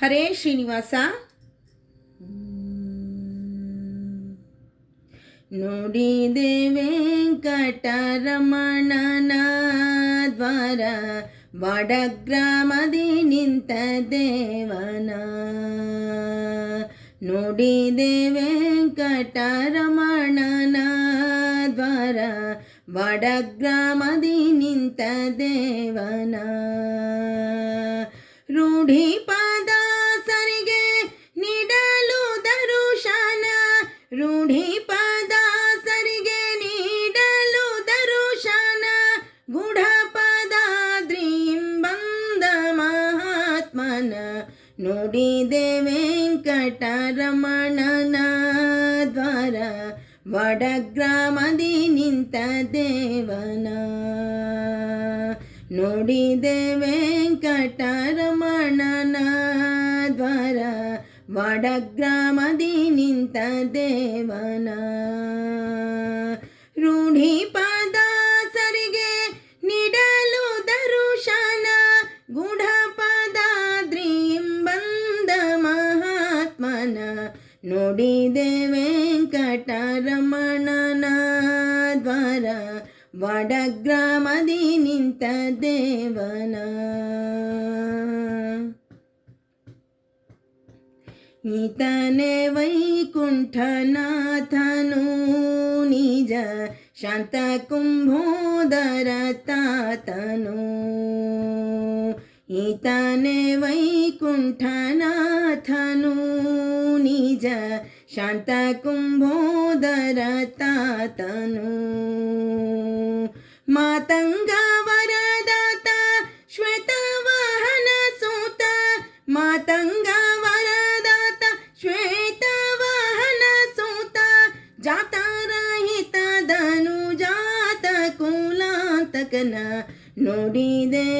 ಹರೇ ಶ್ರೀನಿವಾಸ. ನೋಡಿದೆ ದ್ವಾರ ವಡಗ್ರಾಮದಿ ನಿಂತ ದೇವನ. ನೋಡಿದೆ ದ್ವಾರ ವಡಗ್ರಾಮದಿ ನಿಂತ ದೇವನ. ರೂಢಿ ನುಡಿದೆ ವೆಂಕಟರಮಣನ ದ್ವಾರ ವಡಗ್ರಾಮದಿ ನಿಂತ ದೇವನ. ನುಡಿದೆ ವೆಂಕಟರಮಣನ ದ್ವಾರ ವಡಗ್ರಾಮದಿ ನಿಂತ ದೇವನ. ರೂಢಿ ದ್ವಾರ ವಡಗ್ರಾಮದಿ ನಿಂತ ದೇವನ ಈತನೇ ವೈಕುಂಠನಾಥನು ನಿಜ ಶಾಂತ ಕುಂಭೋದರ ತಾತನು ಈತನೇ ವೈಕುಂಠನಾಥನು ನಿಜ शान्तकुम्भोदरतातनु। मातङ्गवरदाता श्वेतवाहनसूत। मातङ्गवरदाता श्वेतवाहनसूत। जातारहितदनु जातकुलान्तकन नोडिदे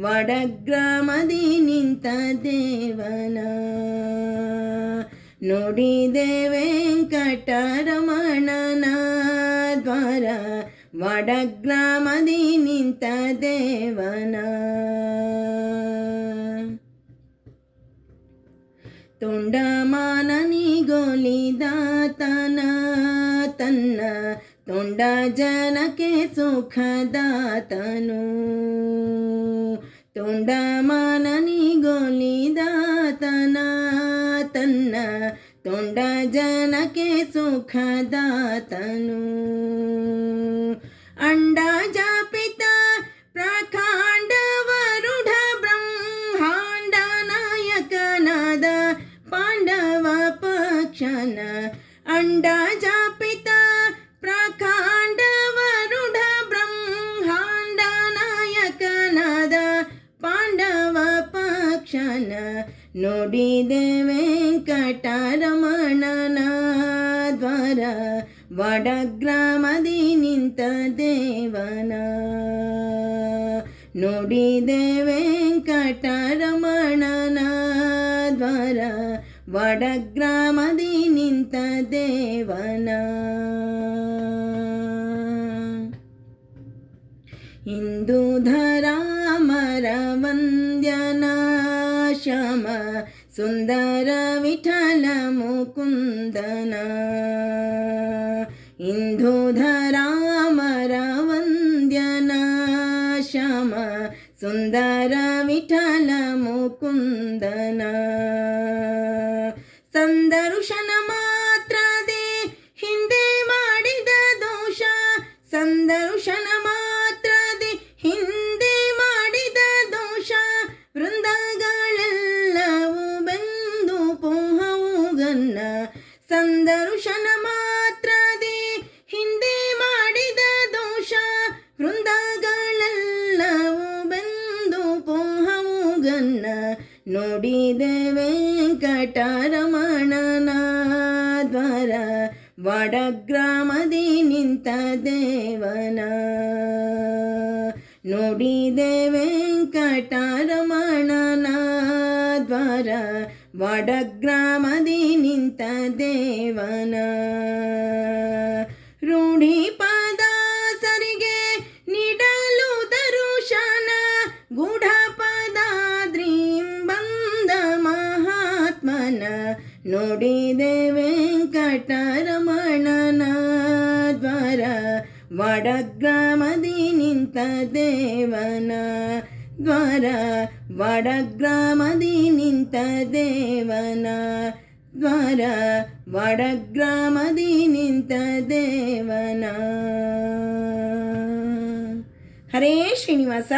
ವಡಗ್ರಾಮದಿ ನಿಂತ ದೇವನ. ನುಡಿದೆ ವೆಂಕಟರಮಣನ ದ್ವಾರ ವಡಗ್ರಾಮದಿ ನಿಂತ ದೇವನ. ತುಂಡಮಾನನಿಗೊಲಿದಾತನ ತನ್ನ ತುಂಡ ಜನಕ್ಕೆ ಸುಖದಾತನು. ತುಂಡಮಾನನಿಗೊಲಿದಾತನ ತನ್ನ ತುಂಡ ಜನಕ್ಕೆ ಸುಖದಾತನು. ಅಂಡ ಜಾಪಿತ ಪ್ರಖಾಂಡವರುಢ ಬ್ರಹ್ಮಾಂಡ ನಾಯಕನಾದ ಪಾಂಡವ ಪಕ್ಷನ. ಅಂಡ ಜಾಪಿತ ಪಕ್ಷನ ನೋಡಿದೆ ವೆಂಕಟರಮಣನ ದ್ವಾರ. ವಡಗ್ರಾಮದಿ ನಿಂತ ದೇವನ ನೋಡಿದೆ ವೆಂಕಟರಮಣನ ದ್ವಾರ. ವಡಗ್ರಾಮದಿ ನಿಂತ ದೇವನ ಇಂದು ಶ್ಯಾಮ ಸುಂದರ ವಿಠಲ ಮುಕುಂದನ ಇಂದು ಧರಾಮರ ವಂದ್ಯನ ಶ್ಯಾಮ ಸುಂದರ ವಿಠಲ ಮುಕುಂದನ ಸಂದರುಶನ ಮಾತ್ರದೆ ಹಿಂದೆ ಮಾಡಿದ ದೋಷ ಸಂದರುಶನ ಸಂದರುಶನ ಮಾತ್ರದೆ ಹಿಂದೆ ಮಾಡಿದ ದೋಷ, ವೃಂದಗಳೆಲ್ಲವೂ ಬಂದು ಪೋಹವು ಗನ್ನ. ನುಡಿದೆ ವೆಂಕಟರಮಣನ ದ್ವಾರ ವಡಗ್ರಾಮದಿ ನಿಂತ ದೇವನ. ನೋಡಿದೆ ವೆಂಕಟರಮಣನ ದ್ವಾರ ವಡಗ್ರಾಮದಿ ನಿಂತ ದೇವನ. ರೂಢಿ ಪಾದ ಸರಿಗೆ ನೀಡಲು ದರುಶನ. ಗೂಢ ಪಾದಾದ್ರೀಂ ಬಂದ ಮಹಾತ್ಮನ. ನೋಡಿದೆ ವೆಂಕಟರಮಣನ ದ್ವಾರ. ವಡಗ್ರಾಮದಿ ನಿಂತ ದೇವನ. ದ್ವಾರ ವಡಗ್ರಾಮದಿ ನಿಂತ ದೇವನ. ದ್ವಾರ ವಡಗ್ರಾಮದಿ ನಿಂತ ದೇವನ. ಹರೇ ಶ್ರೀನಿವಾಸ.